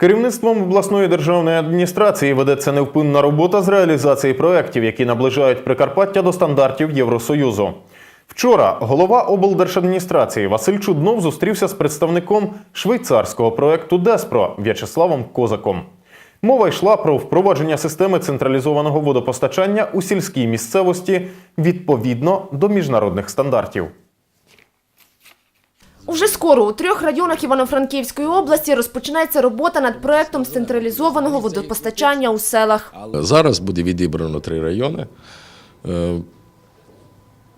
Керівництвом обласної державної адміністрації ведеться невпинна робота з реалізації проєктів, які наближають Прикарпаття до стандартів Євросоюзу. Вчора голова облдержадміністрації Василь Чуднов зустрівся з представником швейцарського проєкту Деспро В'ячеславом Козаком. Мова йшла про впровадження системи централізованого водопостачання у сільській місцевості відповідно до міжнародних стандартів. Уже скоро у трьох районах Івано-Франківської області розпочнеться робота над проектом централізованого водопостачання у селах. Зараз буде відібрано три райони. Е,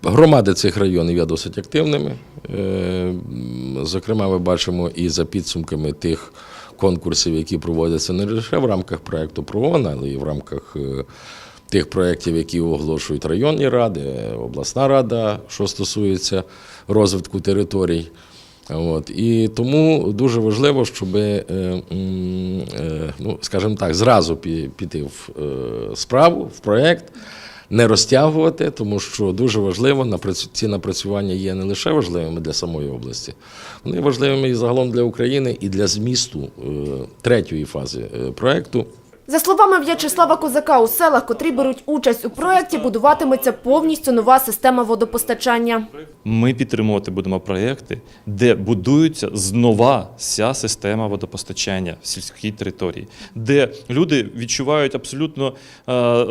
Громади цих районів є досить активними. Е, Зокрема, ми бачимо і за підсумками тих конкурсів, які проводяться не лише в рамках проєкту ПРООН, але й в рамках е, тих проєктів, які оголошують районні ради, обласна рада, що стосується розвитку територій. От. І тому дуже важливо, щоб, е, е, ну, скажімо так, зразу піти в е, справу, в проєкт, не розтягувати, тому що дуже важливо, ці напрацювання є не лише важливими для самої області, вони важливими і загалом для України, і для змісту е, третьої фази е, проєкту. За словами В'ячеслава Козака, у селах, котрі беруть участь у проєкті, будуватиметься повністю нова система водопостачання. Ми підтримувати будемо проєкти, де будується знова вся система водопостачання в сільській території, де люди відчувають абсолютно е,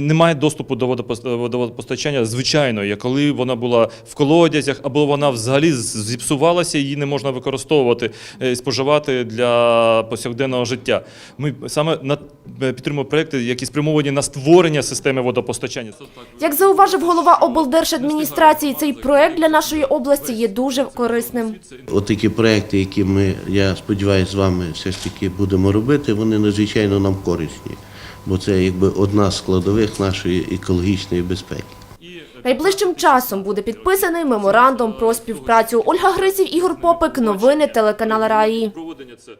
немає доступу до водопос- водопостачання звичайно, як коли вона була в колодязях, або вона взагалі зіпсувалася, її не можна використовувати, е, споживати для повсякденного життя. Ми саме на е, підтримуємо проєкти, які спрямовані на створення системи водопостачання. Як зауважив голова облдержадміністрації, цей проєкт для нашої області є дуже корисним. От такі проекти, які ми, я сподіваюся, з вами все ж таки будемо робити, вони надзвичайно нам корисні, бо це якби одна з складових нашої екологічної безпеки. Найближчим часом буде підписаний меморандум про співпрацю. Ольга Гриців, Ігор Попик. Новини телеканал Раї. Проводення це